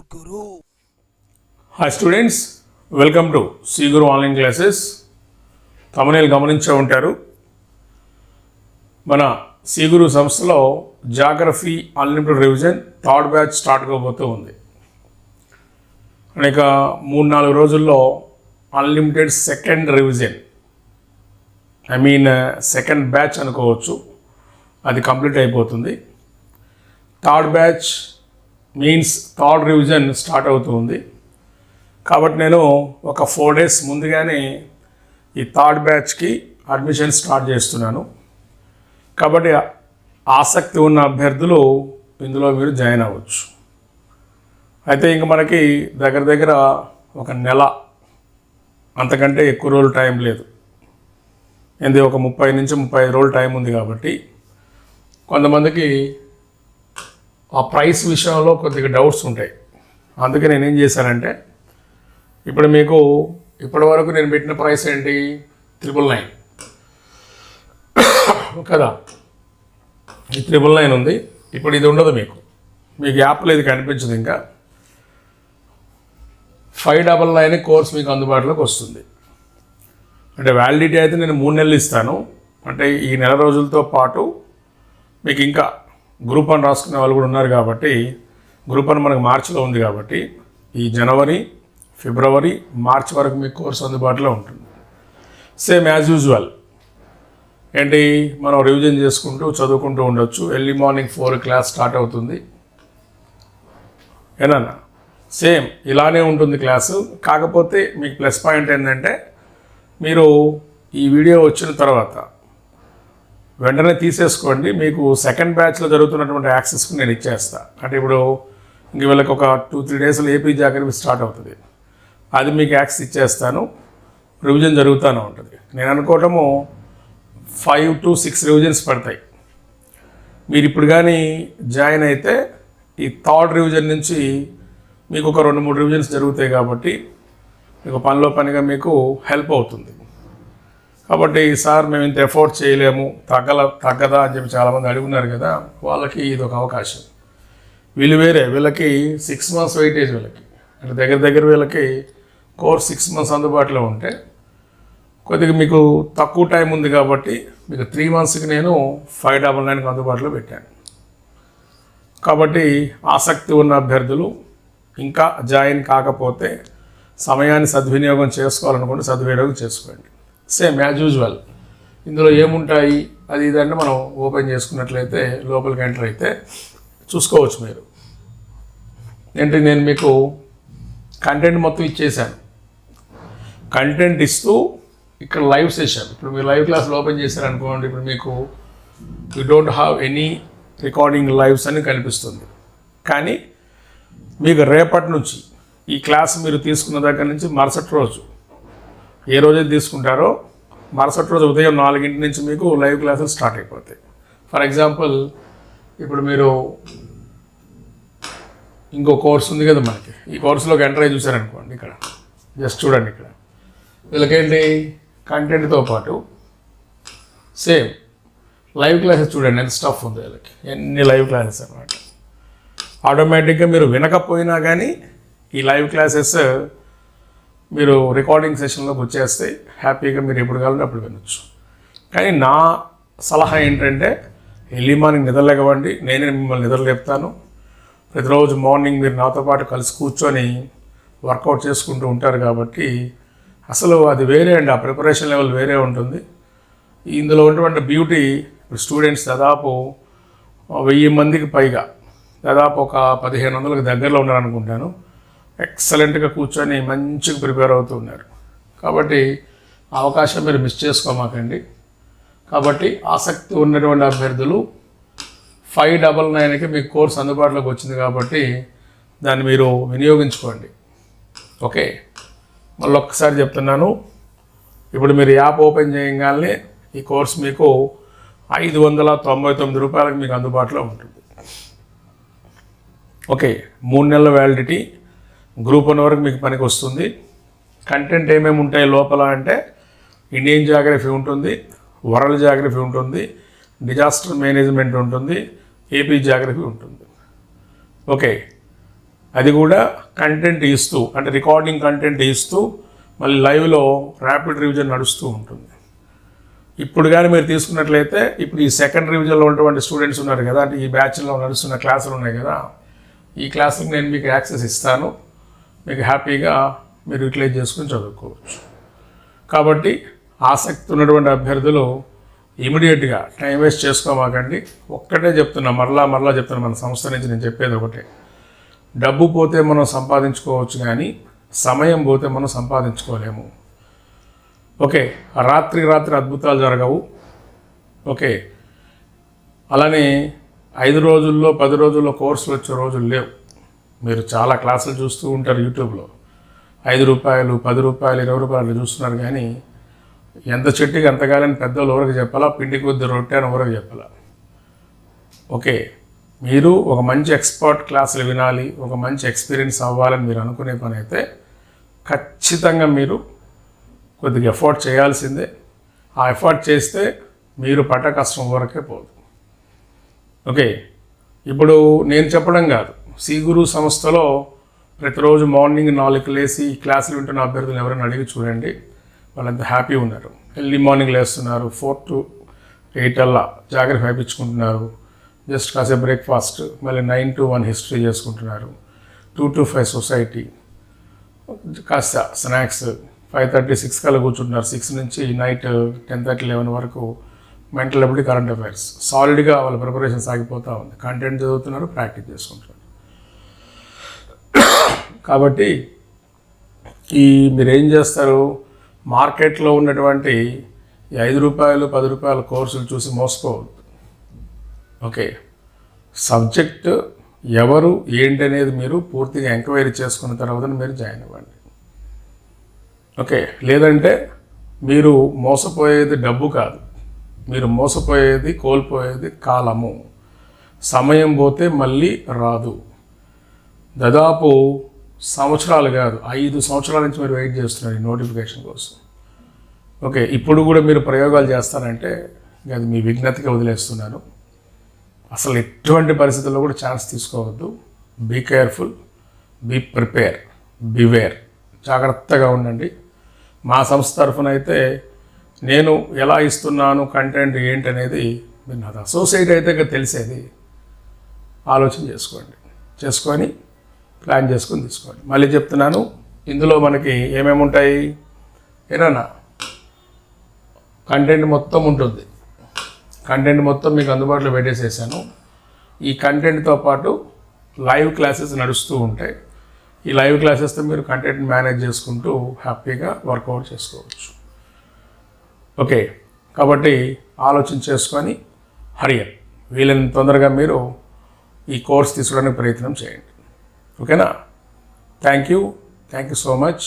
Guru. Hi students welcome to Siguru online classes తమనేలు గమనించే ఉంటారు. మన సీగురు సంస్థలో geography unlimited revision third batch start కాబోతూ ఉంది. అనేక మూడు నాలుగు రోజుల్లో unlimited second revision I mean second batch అనుకోవచ్చు. అది కంప్లీట్ అయిపోతుంది. Third batch means third revision start అవుతుంది. కాబట్టి నేను ఒక ఫోర్ డేస్ ముందుగానే ఈ థర్డ్ బ్యాచ్కి అడ్మిషన్ స్టార్ట్ చేస్తున్నాను. కాబట్టి ఆసక్తి ఉన్న అభ్యర్థులు ఇందులో మీరు జాయిన్ అవ్వచ్చు. అయితే ఇంక మనకి దగ్గర దగ్గర ఒక నెల అంతకంటే ఎక్కువ రోజులు టైం లేదు. ఇది ఒక ముప్పై నుంచి ముప్పై ఐదు రోజులు టైం ఉంది కాబట్టి కొంతమందికి ఆ ప్రైస్ విషయంలో కొద్దిగా డౌట్స్ ఉంటాయి. అందుకే నేను ఏం చేశానంటే ఇప్పుడు మీకు ఇప్పటి వరకు నేను పెట్టిన ప్రైస్ ఏంటి? త్రిబుల్ నైన్ కదా? ఈ త్రిబుల్ నైన్ ఉంది. ఇప్పుడు ఇది ఉండదు మీకు. మీకు యాప్లో ఇది కనిపించదు ఇంకా. ఫైవ్ డబల్ నైన్ కోర్స్ మీకు అందుబాటులోకి వస్తుంది. అంటే వ్యాలిడిటీ అయితే నేను మూడు నెలలు ఇస్తాను. అంటే ఈ నెల రోజులతో పాటు మీకు ఇంకా గ్రూప్ వన్ రాసుకునే వాళ్ళు కూడా ఉన్నారు కాబట్టి గ్రూప్ వన్ మనకు మార్చిలో ఉంది కాబట్టి ఈ జనవరి ఫిబ్రవరి మార్చ్ వరకు మీకు కోర్స్ అందుబాటులో ఉంటుంది. సేమ్ యాజ్ యూజువల్ ఏంటి? మనం రివిజన్ చేసుకుంటూ చదువుకుంటూ ఉండొచ్చు. Early morning four class start అవుతుంది. ఏనా సేమ్ ఇలానే ఉంటుంది క్లాసు కాకపోతే మీకు ప్లస్ పాయింట్ ఏంటంటే మీరు ఈ వీడియో వచ్చిన తర్వాత వెంటనే తీసేసుకోండి. మీకు సెకండ్ బ్యాచ్లో జరుగుతున్నటువంటి యాక్సెస్కి నేను ఇచ్చేస్తా. అంటే ఇప్పుడు ఇంక వీళ్ళకి ఒక టూ త్రీ డేస్లో ఏపీ జాగ్రత్త స్టార్ట్ అవుతుంది. అది మీకు యాక్సెస్ ఇచ్చేస్తాను. రివిజన్ జరుగుతూనే ఉంటుంది. నేను అనుకోవటము ఫైవ్ టు సిక్స్ రివిజన్స్ పడతాయి. మీరు ఇప్పుడు కానీ జాయిన్ అయితే ఈ థర్డ్ రివిజన్ నుంచి మీకు ఒక రెండు మూడు రివిజన్స్ జరుగుతాయి కాబట్టి మీకు పనిలో పనిగా మీకు హెల్ప్ అవుతుంది. కాబట్టి సార్ మేము ఇంత ఎఫోర్డ్ చేయలేము తగ్గల తగ్గదా అని చెప్పి చాలామంది అడుగున్నారు కదా వాళ్ళకి ఇది ఒక అవకాశం. వీళ్ళు వేరే వీళ్ళకి సిక్స్ మంత్స్ వెయిటేజ్ వీళ్ళకి. అంటే దగ్గర దగ్గర వీళ్ళకి కోర్స్ సిక్స్ మంత్స్ అందుబాటులో ఉంటే కొద్దిగా మీకు తక్కువ టైం ఉంది కాబట్టి మీకు త్రీ మంత్స్కి నేను ఫైవ్ డబల్ నైన్కి అందుబాటులో పెట్టాను. కాబట్టి ఆసక్తి ఉన్న అభ్యర్థులు ఇంకా జాయిన్ కాకపోతే సమయాన్ని సద్వినియోగం చేసుకోవాలనుకుంటే సద్వినియోగం చేసుకోండి. సేమ్ యాజ్ యూజువల్ ఇందులో ఏముంటాయి? అది ఇదంటే మనం ఓపెన్ చేసుకున్నట్లయితే లోపలికి ఎంటర్ అయితే చూసుకోవచ్చు మీరు. ఏంటి? నేను మీకు కంటెంట్ మొత్తం ఇచ్చేసాను కంటెంట్ ఇస్తూ ఇక్కడ లైవ్ సెషన్ ఇప్పుడు మీరు లైవ్ క్లాస్లో ఓపెన్ చేశారనుకోండి ఇప్పుడు మీకు you don't have any recording lives అని కనిపిస్తుంది. కానీ మీకు రేపటి నుంచి ఈ క్లాస్ మీరు తీసుకున్న దగ్గర నుంచి మరుసటి రోజు ఏ రోజైతే తీసుకుంటారో మరుసటి రోజు ఉదయం నాలుగింటి నుంచి మీకు లైవ్ క్లాసెస్ స్టార్ట్ అయిపోతాయి. ఫర్ ఎగ్జాంపుల్ ఇప్పుడు మీరు ఇంకో కోర్స్ ఉంది కదా మనకి. ఈ కోర్సులోకి ఎంటర్ అయ్యి చూసారనుకోండి ఇక్కడ. జస్ట్ చూడండి ఇక్కడ. వీళ్ళకేంటి? కంటెంట్తో పాటు సేమ్ లైవ్ క్లాసెస్ చూడండి ఎంత స్టఫ్ ఉంది వీళ్ళకి. ఎన్ని లైవ్ క్లాసెస్ అన్నమాట. ఆటోమేటిక్గా మీరు వినకపోయినా కానీ ఈ లైవ్ క్లాసెస్ మీరు రికార్డింగ్ సెషన్లోకి వచ్చేస్తే హ్యాపీగా మీరు ఎప్పుడు కావాలంటే అప్పుడు వినొచ్చు. కానీ నా సలహా ఏంటంటే ఎర్లీ మార్నింగ్ నిద్రలేగవండి నేనే మిమ్మల్ని నిద్రలేపుతాను ప్రతిరోజు మార్నింగ్ మీరు నాతో పాటు కలిసి కూర్చొని వర్కౌట్ చేసుకుంటూ ఉంటారు కాబట్టి అసలు అది వేరే అండి ఆ ప్రిపరేషన్ లెవెల్ వేరే ఉంటుంది. ఇందులో ఉన్నటువంటి బ్యూటీ స్టూడెంట్స్ దాదాపు వెయ్యి మందికి పైగా దాదాపు ఒక పదిహేను వందలకు దగ్గరలో ఉన్నారనుకుంటాను. ఎక్సలెంట్గా కూర్చొని మంచిగా ప్రిపేర్ అవుతూ ఉన్నారు. కాబట్టి అవకాశం మీరు మిస్ చేసుకోమాకండి. కాబట్టి ఆసక్తి ఉన్నటువంటి అభ్యర్థులు ఫైవ్ డబల్ నైన్కి మీకు కోర్స్ అందుబాటులోకి వచ్చింది కాబట్టి దాన్ని మీరు వినియోగించుకోండి. ఓకే? మళ్ళీ ఒక్కసారి చెప్తున్నాను. ఇప్పుడు మీరు యాప్ ఓపెన్ చేయగానే ఈ కోర్స్ మీకు ఐదు వందల తొంభై తొమ్మిది రూపాయలకు మీకు అందుబాటులో ఉంటుంది. ఓకే? మూడు నెలల వ్యాలిడిటీ. గ్రూప్ వన్ వరకు మీకు పనికి వస్తుంది. కంటెంట్ ఏమేమి ఉంటాయి లోపల అంటే ఇండియన్ జాగ్రఫీ ఉంటుంది వరల్డ్ జాగ్రఫీ ఉంటుంది డిజాస్టర్ మేనేజ్మెంట్ ఉంటుంది ఏపీ జాగ్రఫీ ఉంటుంది. ఓకే. అది కూడా కంటెంట్ ఇస్తూ అంటే రికార్డింగ్ కంటెంట్ ఇస్తూ మళ్ళీ లైవ్లో ర్యాపిడ్ రివిజన్ నడుస్తూ ఉంటుంది. ఇప్పుడు కానీ మీరు తీసుకున్నట్లయితే ఇప్పుడు ఈ సెకండ్ రివిజన్లో ఉన్నటువంటి స్టూడెంట్స్ ఉన్నారు కదా అంటే ఈ బ్యాచ్లో నడుస్తున్న క్లాసులు ఉన్నాయి కదా ఈ క్లాసులకు నేను మీకు యాక్సెస్ ఇస్తాను. మీకు హ్యాపీగా మీరు యూటిలైజ్ చేసుకుని చదువుకోవచ్చు. కాబట్టి ఆసక్తి ఉన్నటువంటి అభ్యర్థులు ఇమీడియట్గా టైం వేస్ట్ చేసుకోమాకండి. ఒక్కటే చెప్తున్నా మరలా మరలా చెప్తున్నా మన సంస్థ నుంచి నేను చెప్పేది ఒకటే. డబ్బు పోతే మనం సంపాదించుకోవచ్చు కానీ సమయం పోతే మనం సంపాదించుకోలేము. ఓకే రాత్రి రాత్రి అద్భుతాలు జరగవు. ఓకే అలానే ఐదు రోజుల్లో పది రోజుల్లో కోర్సులు వచ్చే రోజులు లేవు. మీరు చాలా క్లాసులు చూస్తూ ఉంటారు యూట్యూబ్లో. ఐదు రూపాయలు పది రూపాయలు ఇరవై రూపాయలు చూస్తున్నారు కానీ ఎంత చెట్టుకి అంతగాలని పెద్దోళ్ళు ఎవరికి చెప్పాలా పిండి కొద్ది రొట్టె అని ఎవరికి చెప్పాలా? ఓకే మీరు ఒక మంచి ఎక్స్పర్ట్ క్లాసులు వినాలి ఒక మంచి ఎక్స్పీరియన్స్ అవ్వాలని మీరు అనుకునే పని అయితే ఖచ్చితంగా మీరు కొద్దిగా ఎఫర్ట్ చేయాల్సిందే. ఆ ఎఫర్ట్ చేస్తే మీరు పడ్డ కష్టం వరకే పోదు. ఓకే ఇప్పుడు నేను చెప్పడం కాదు. సి గురు సంస్థలో ప్రతిరోజు మార్నింగ్ నాలుగు లేసి ఈ క్లాసులు వింటున్న అభ్యర్థులు ఎవరైనా అడిగి చూడండి. వాళ్ళంతా హ్యాపీ ఉన్నారు. ఎర్లీ మార్నింగ్ లేస్తున్నారు. ఫోర్ టు ఎయిట్ అల్లా జాగ్రత్త వేయించుకుంటున్నారు జస్ట్ కాసేపు బ్రేక్ఫాస్ట్ మళ్ళీ నైన్ టు వన్ హిస్టరీ చేసుకుంటున్నారు. Two to five society. కాస్త స్నాక్స్ ఫైవ్ థర్టీ సిక్స్ కల్లా కూర్చుంటున్నారు. సిక్స్ నుంచి నైట్ టెన్ థర్టీ లెవెన్ వరకు మెంటల్ ఎబిలిటీ కరెంట్ అఫైర్స్. సాలిడ్గా వాళ్ళ ప్రిపరేషన్ సాగిపోతూ ఉంది. కంటెంట్ చదువుతున్నారు ప్రాక్టీస్ చేసుకుంటున్నారు. కాబట్టి ఈ మీరు ఏం చేస్తారు? మార్కెట్లో ఉన్నటువంటి ఐదు రూపాయలు పది రూపాయల కోర్సులు చూసి మోసపోవద్దు. ఓకే. సబ్జెక్ట్ ఎవరు ఏంటి అనేది మీరు పూర్తిగా ఎంక్వైరీ చేసుకున్న తర్వాత మీరు జాయిన్ అవ్వండి. ఓకే. లేదంటే మీరు మోసపోయేది డబ్బు కాదు. మీరు మోసపోయేది కోల్పోయేది కాలము. సమయం పోతే మళ్ళీ రాదు. దాదాపు సంవత్సరాలు కాదు ఐదు సంవత్సరాల నుంచి మీరు వెయిట్ చేస్తున్నారు ఈ నోటిఫికేషన్ కోసం. ఓకే ఇప్పుడు కూడా మీరు ప్రయోగాలు చేస్తారంటే అది మీ విజ్ఞతకి వదిలేస్తున్నాను అసలు ఎటువంటి పరిస్థితుల్లో కూడా ఛాన్స్ తీసుకోవద్దు. Be careful be prepare beware జాగ్రత్తగా ఉండండి. మా సంస్థ తరఫున అయితే నేను ఎలా ఇస్తున్నాను కంటెంట్ ఏంటి అనేది మీరు నాది అసోసియేట్ అయితే తెలిసేది. ఆలోచన చేసుకోండి. చేసుకొని ప్లాన్ చేసుకొని తీసుకోండి. మళ్ళీ చెప్తున్నాను ఇందులో మనకి ఏమేమి ఉంటాయి? ఏనా కంటెంట్ మొత్తం ఉంటుంది. కంటెంట్ మొత్తం మీకు అందుబాటులో పెట్టేసేసాను. ఈ కంటెంట్తో పాటు లైవ్ క్లాసెస్ నడుస్తూ ఉంటాయి. ఈ లైవ్ క్లాసెస్తో మీరు కంటెంట్ మేనేజ్ చేసుకుంటూ హ్యాపీగా వర్కౌట్ చేసుకోవచ్చు. ఓకే కాబట్టి ఆలోచన చేసుకొని హరియర్ వీలైన తొందరగా మీరు ఈ కోర్స్ తీసుకోవడానికి ప్రయత్నం చేయండి. ఓకేనా? Thank you thank you so much